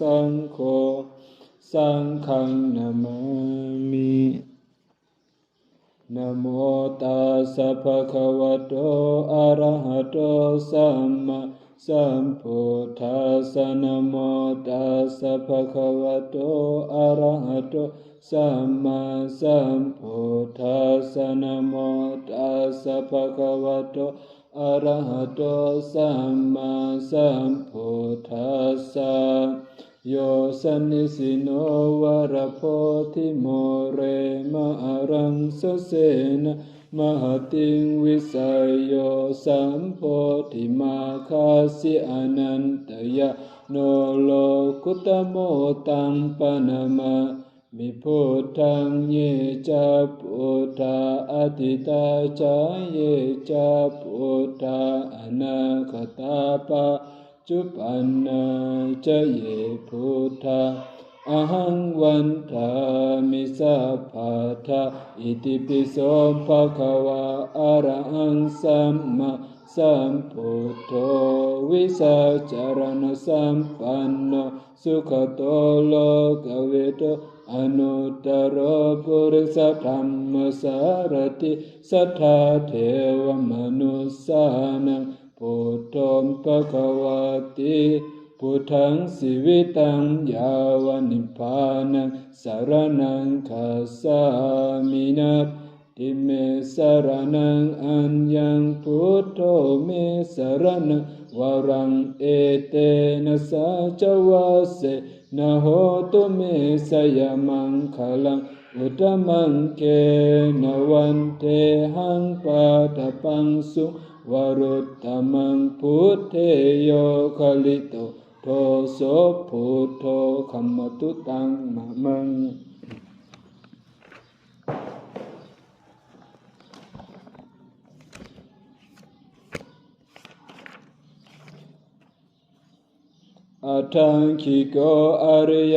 สังโฆสังฆังนามามินะโมตัสสะภะคะวะโตอะระหะโตสัมมาสัมพุทธัสสะนะโมตัสสะภะคะวะโตอะระหะโตสัมมาสัมพุทธัสสะนโมตัสสะภะคะวะโตอะระหะโตสัมมาสัมพุทธัสสะ โยสันนิสิโนวรโพธิโมเรมะรังสเสนมหติงวิสัยโยสัมโพธิมาคาสิอนันตยะโนโลกุตโมตังปนามามิพุทธังเยจะพุทธาอติตาจาเยจะพุทธาอนาคตาปะ จุปันนาจะเยพุทธาอหังวันทามิสัพพะทาอิติปิโสภะคะวะอะระหังสัมมาสัมพุทโธวิสัจารณสัมปันโนสุขโตโลกเวโตอนุตตรปุริสธรรมสารติสัทธาเทวมนุสสานัง ปะคะวะติพุทธังสิวิตังยาวนิพพานังสารนังคัสามินาติเมสารนังอัญญังพุทโธเมสารนังวรังเอเตนะสัจวัสเสนะโหตุเมสยมังคลังอุตมังเกนวันเทหังปาตปังสุ วรุตตมังพุทเทโยคลิโตโทโสพุทโธคัมมตุตังมะมังอัทังคิโกอริย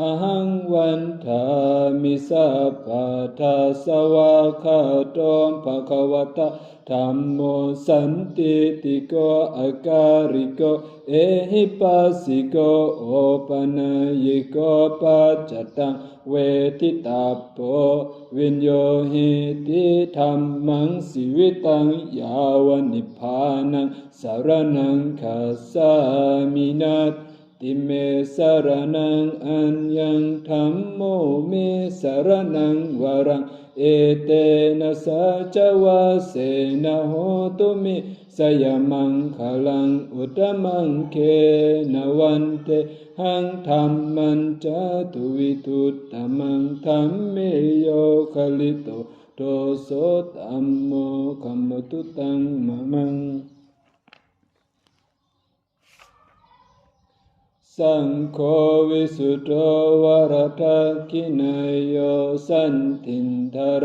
มังโคธรรมโมอายันสันติการโรปนิโตนิยานิโกตังปนามามิธรรมังเยจะธรรมะอติตาปาจะเยธรรมะอหังวันทามิสัพพะทาสวะคาโตมภะคะวะตาธรรมโมสันติติโกอาการิโก เอหิปัสสิโกโอปะนัยิโกปัจจตังเวทิตาโปวิญโยหิติธรรมังสิวิตังยาวนิพานังสารนังคัสสามินาต ติเมสารนังอัญญังธรรมโมเมสารนังวรัง เอเตนะสัจวะเสนะโหตุมิสยมังคลังอุตมังเคนวันเตหังธรรมันจตุวิทุตตมังธรรมเมโยคลิโตโตโสตัมโมคัมมตุตังมะมัง สังโฆวิสุทโธวรทักขินายโยสันตินทาร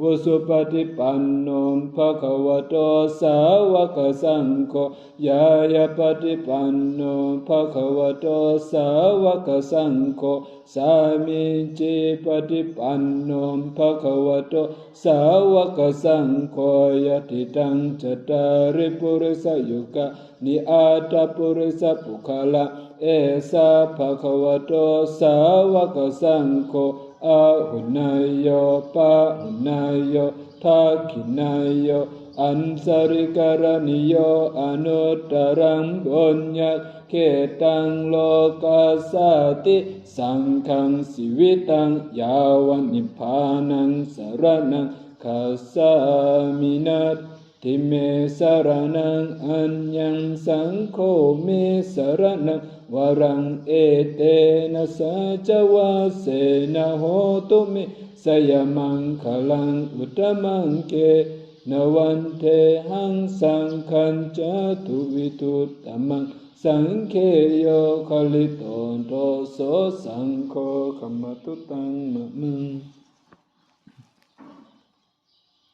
อุสุปฏิปันโนภะคะวะโตสาวกสังโฆยายาปฏิปันโนภะคะวะโตสาวกสังโฆสามิจิปฏิปันโนภะคะวะโตสาวกสังโฆยติตังจตาริปุริสยุกะนิอาตปุริสปุคละเอสาภะคะวะโตสาวกสังโฆ อาหุนายโยปะหุนายโยทักขินายโยอันสริการณิโยอนุตรังบุญญาเขตังโลกัสติสังฆังสิวิตังยาวันิพานังสรนังคัสามินัตติเมสรนังอัญญังสังโฆเมสรนัง วรังเอเตนะสัจวาเสนะโหตุเมสยมังคลังอุตมังเกนวันเทหังสังคัญจตุวิทุตตมังสังเคโยคลิโตโตโสสังโฆขมตุตังมะมัง